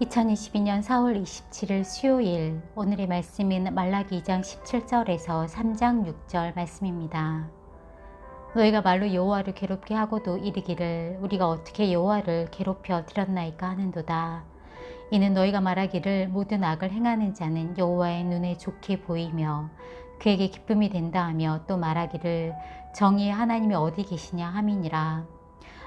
2022년 4월 27일 수요일 오늘의 말씀은 말라기 2장 17절에서 3장 6절 말씀입니다. 너희가 말로 여호와를 괴롭게 하고도 이르기를 우리가 어떻게 여호와를 괴롭혀 드렸나이까 하는도다. 이는 너희가 말하기를 모든 악을 행하는 자는 여호와의 눈에 좋게 보이며 그에게 기쁨이 된다 하며 또 말하기를 정의의 하나님이 어디 계시냐 함이니라.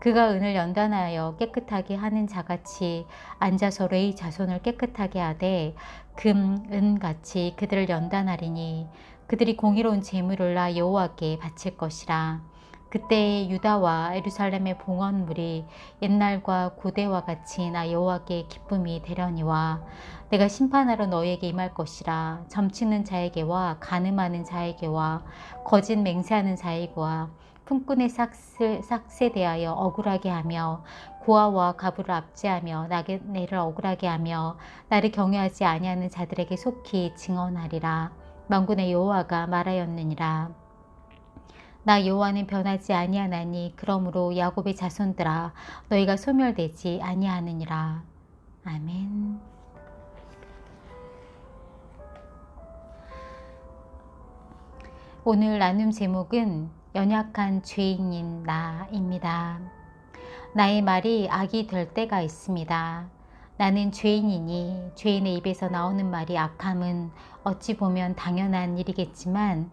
그가 은을 연단하여 깨끗하게 하는 자같이 앉아서 레이 자손을 깨끗하게 하되 금, 은 같이 그들을 연단하리니 그들이 공의로운 재물을 나 여호와께 바칠 것이라. 그때 유다와 에루살렘의 봉헌물이 옛날과 고대와 같이 나 여호와께 기쁨이 되려니와 내가 심판하러 너희에게 임할 것이라 점치는 자에게와 가늠하는 자에게와 거짓 맹세하는 자에게와 품꾼의 삭스, 삭세 대하여 억울하게 하며 고아와 가부를 압제하며 나를 억울하게 하며 나를 경외하지 아니하는 자들에게 속히 증언하리라. 만군의 여호와가 말하였느니라. 나 여호와는 변하지 아니하나니 그러므로 야곱의 자손들아 너희가 소멸되지 아니하느니라. 아멘 오늘 나눔 제목은 연약한 죄인인 나입니다. 나의 말이 악이 될 때가 있습니다. 나는 죄인이니 죄인의 입에서 나오는 말이 악함은 어찌 보면 당연한 일이겠지만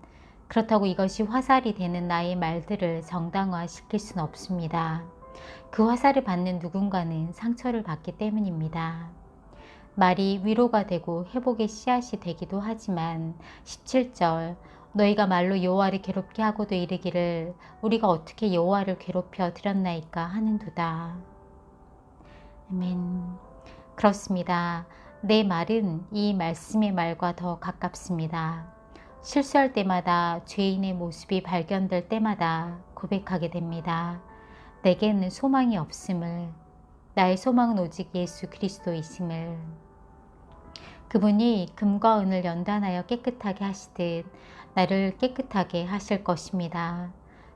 그렇다고 이것이 화살이 되는 나의 말들을 정당화시킬 수는 없습니다. 그 화살을 받는 누군가는 상처를 받기 때문입니다. 말이 위로가 되고 회복의 씨앗이 되기도 하지만 17절 너희가 말로 여호와를 괴롭게 하고도 이르기를 우리가 어떻게 여호와를 괴롭혀 드렸나이까 하는도다. 아멘. 그렇습니다. 내 말은 이 말씀의 말과 더 가깝습니다. 실수할 때마다 죄인의 모습이 발견될 때마다 고백하게 됩니다. 내게는 소망이 없음을, 나의 소망은 오직 예수 그리스도이심을, 그분이 금과 은을 연단하여 깨끗하게 하시듯 나를 깨끗하게 하실 것입니다.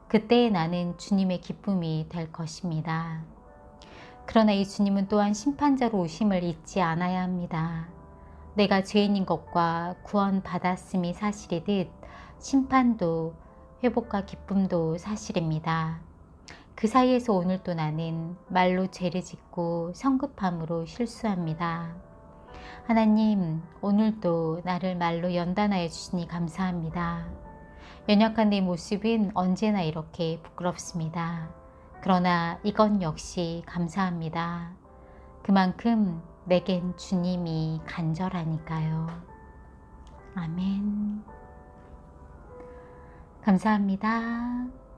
그때에 나는 주님의 기쁨이 될 것입니다. 그러나 이 주님은 또한 심판자로 오심을 잊지 않아야 합니다. 내가 죄인인 것과 구원 받았음이 사실이듯 심판도 회복과 기쁨도 사실입니다. 그 사이에서 오늘 또 나는 말로 죄를 짓고 성급함으로 실수합니다. 하나님, 오늘도 나를 말로 연단하여 주시니 감사합니다. 연약한 내 모습은 언제나 이렇게 부끄럽습니다. 그러나 이건 역시 감사합니다. 그만큼 내겐 주님이 간절하니까요. 아멘. 감사합니다.